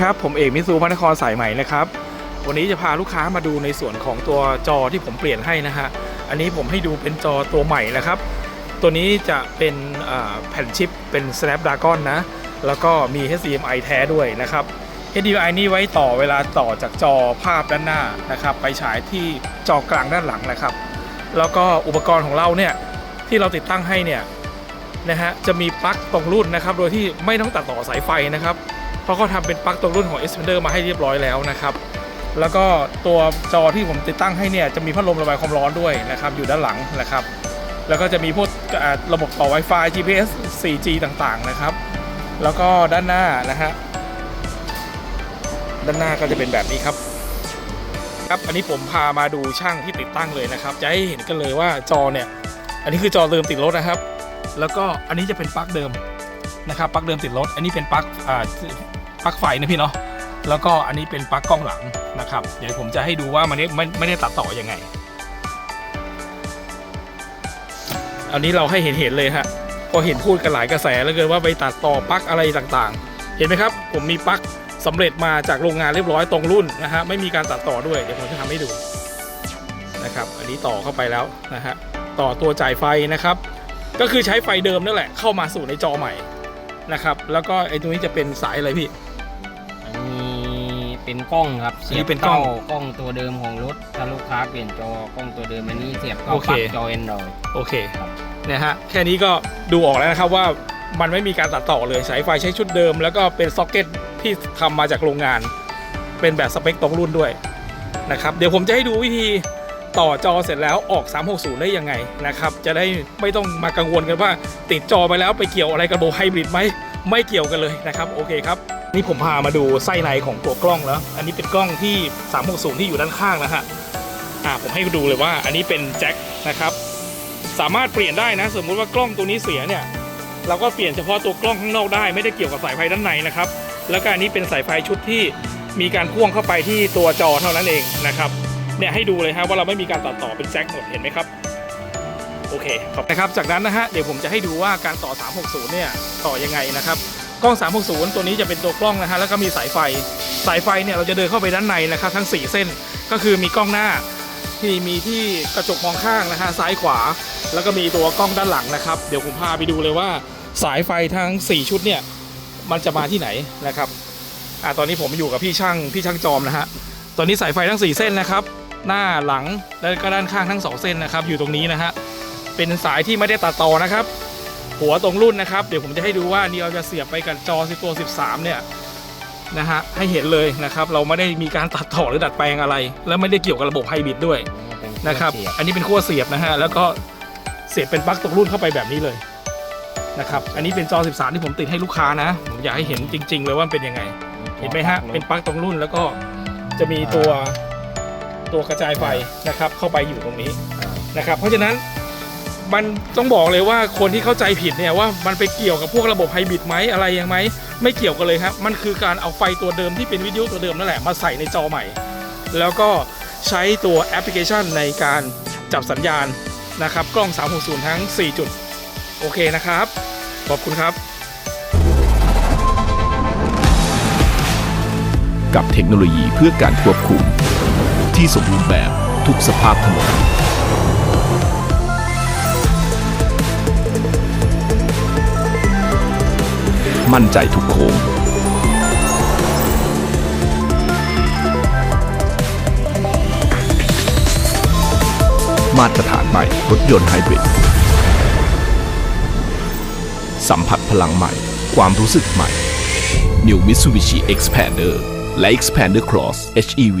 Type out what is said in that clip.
ครับผมเอกมิซูพระนครสายใหม่นะครับ วันนี้จะพาลูกค้ามาดูในส่วนของตัวจอที่ผมเปลี่ยนให้นะฮะอันนี้ผมให้ดูเป็นจอตัวใหม่นะครับ ตัวนี้จะเป็นแผ่นชิปเป็น Snapdragon นะ แล้วก็มี HDMI แท้ด้วยนะครับ HDMI นี่ไว้ต่อเวลาต่อจากจอภาพด้านหน้านะครับ ไปฉายที่จอกลางด้านหลังนะครับ แล้วก็อุปกรณ์ของเราเนี่ยที่เราติดตั้งให้เนี่ยนะฮะจะมีปลั๊กตรงรุ่นนะครับ โดยที่ไม่ต้องตัดต่อสายไฟนะครับ เพราะเขาทำเป็นปลั๊กตรงรุ่นของ Xpander มาให้เรียบร้อยแล้วนะครับแล้วก็ตัวจอที่ผมติดตั้งให้เนี่ยจะมีพัดลมระบายความร้อนด้วยนะครับอยู่ด้านหลังนะครับแล้วก็จะมีพวกระบบต่อ Wi-Fi GPS 4G ต่างๆนะครับ แล้วก็ด้านหน้านะฮะด้านหน้าก็จะเป็นแบบนี้ครับครับอันนี้ผมพามาดูช่างที่ติดตั้งเลยนะครับจะให้เห็นกันเลยว่าจอเนี่ย อันนี้คือจอเดิมติดรถนะครับ แล้วก็อันนี้จะเป็นปลั๊กเดิม นะครับปลั๊กเดิมติดรถ อันนี้เป็นปลั๊กอ่าปลั๊กไฟนะพี่เนาะแล้วก็อันนี้เป็นปลั๊กกล้องหลังนะครับ เดี๋ยวผมจะให้ดูว่ามันไม่ไม่ได้ตัดต่ออยังไง อันนี้เราให้เห็นเห็นเลยฮะก็เห็นพูดกันหลายกระแสแล้วเกินว่าไปตัดต่อปลั๊กอะไรต่างๆ เห็นไหมครับ ผมมีปลั๊กสำเร็จมาจากโรงงานเรียบร้อยตรงรุ่นนะฮะไม่มีการตัดต่อด้วยเดี๋ยวผมจะทำให้ดูนะครับ อันนี้ต่อเข้าไปแล้วนะฮะต่อตัวจ่ายไฟนะครับ ก็คือใช้ไฟเดิมนั่นแหละเข้ามาสู่ในจอใหม่ นะครับ แล้วก็ไอ้ตรงนี้จะเป็นสายอะไรพี่ อันนี้เป็นกล้องครับอันนี้เป็นกล้องสียบข้ากล้องตัวเดิมของรถถ้าลูกค้าเปลี่ยนจอกล้องตัวเดิมอันนี้เสียบเข้าโอเคปลั๊กจอ Android โอเคครับเนี่ยฮะแค่นี้ก็ดูออกแล้วนะครับว่ามันไม่มีการตัดต่อเลยสายไฟใช้ชุดเดิม แล้วก็เป็นซ็อกเก็ตที่ทำมาจากโรงงาน เป็นแบบสเปคตรงรุ่นด้วยนะครับ เดี๋ยวผมจะให้ดูวิธี ต่อจอเสร็จแล้วออก 360 ได้ยังไงนะครับ จะได้ไม่ต้องมากังวลกันว่า ติดจอไปแล้วไปเกี่ยวอะไรกับโบไฮบริดไหมไม่เกี่ยวกันเลยนะครับ โอเคครับ นี่ผมพามาดูไส้ในของตัวกล้องแล้ว อันนี้เป็นกล้องที่ 360 ที่อยู่ด้านข้างนะฮะอ่าผมให้ดูเลยว่าอันนี้เป็นแจ็คนะครับสามารถเปลี่ยนได้นะ สมมุติว่ากล้องตัวนี้เสียเนี่ยเราก็เปลี่ยนเฉพาะตัวกล้องข้างนอกได้ไม่ได้เกี่ยวกับสายไฟด้านในนะครับ แล้วก็อันนี้เป็นสายไฟชุดที่มีการพ่วงเข้าไปที่ตัวจอเท่านั้นเองนะครับ เนี่ยให้ดูเลยฮะว่าเราไม่มีการตัดต่อเป็นแจ็คหมดเห็นไหมครับโอเคขอบนะครับจากนั้นนะฮะเดี๋ยวผมจะให้ดูว่าการต่อ 360 เนี่ยต่อยังไงนะครับกล้อง 360 ตัวนี้จะเป็นตัวกล้องนะฮะแล้วก็มีสายไฟ สายไฟเนี่ยเราจะเดินเข้าไปด้านในนะครับทั้ง 4 เส้นก็คือมีกล้องหน้าที่มีที่กระจกมองข้างนะฮะซ้ายขวา แล้วก็มีตัวกล้องด้านหลังนะครับ เดี๋ยวผมพาไปดูเลยว่าสายไฟทั้ง 4 ชุดเนี่ยมันจะมาที่ไหนนะครับอ่าตอนนี้ผมอยู่กับพี่ช่างพี่ช่างจอมนะฮะตอนนี้สายไฟทั้ง 4 เส้นนะครับ หน้าหลังและก็ด้านข้างทั้ง2เส้นนะครับ อยู่ตรงนี้นะฮะเป็นสายที่ไม่ได้ตัดต่อนะครับ หัวตรงรุ่นนะครับ เดี๋ยวผมจะให้ดูว่านี่เราจะเสียบไปกับจอสิตัว 13 เนี่ยนะฮะให้เห็นเลยนะครับ เราไม่ได้มีการตัดต่อหรือดัดแปลงอะไร และไม่ได้เกี่ยวกับระบบไฮบริดด้วยเป็นะครับเสียบอันนี้เป็นขั้วเสียบนะฮะแล้วก็เสียบเป็นปลั๊กตกรุ่นเข้าไปแบบนี้เลยนะครับอันนี้เป็นจอ 13 ที่ผมติดให้ลูกค้านะ ผมอยากให้เห็นจริง ๆ เลยว่ามันเป็นยังไง เห็นไหมฮะเป็นปลั๊กตรงรุ่นแล้วก็จะมีตัว ตัวกระจายไฟนะครับเข้าไปอยู่ตรงนี้นะครับเพราะฉะนั้นมันต้องบอกเลยว่าคนที่เข้าใจผิดเนี่ยว่ามันไปเกี่ยวกับพวกระบบไฮบริดไหมอะไรยังไหมไม่เกี่ยวกันเลยครับมันคือการเอาไฟตัวเดิมที่เป็นวิทยุตัวเดิมนั่นแหละมาใส่ในจอใหม่ แล้วก็ใช้ตัวแอปพลิเคชันในการจับสัญญาณนะครับ กล้อง 360 ทั้ง 4 จุด โอเคนะครับ ขอบคุณครับกับเทคโนโลยีเพื่อการควบคุม ที่สมบูรณ์แบบทุกสภาพถนนมั่นใจทุกโค้งมาตรฐานใหม่รถยนต์ไฮบริด สัมผัสพลังใหม่ ความรู้สึกใหม่ New Mitsubishi Expander และ Expander Cross HEV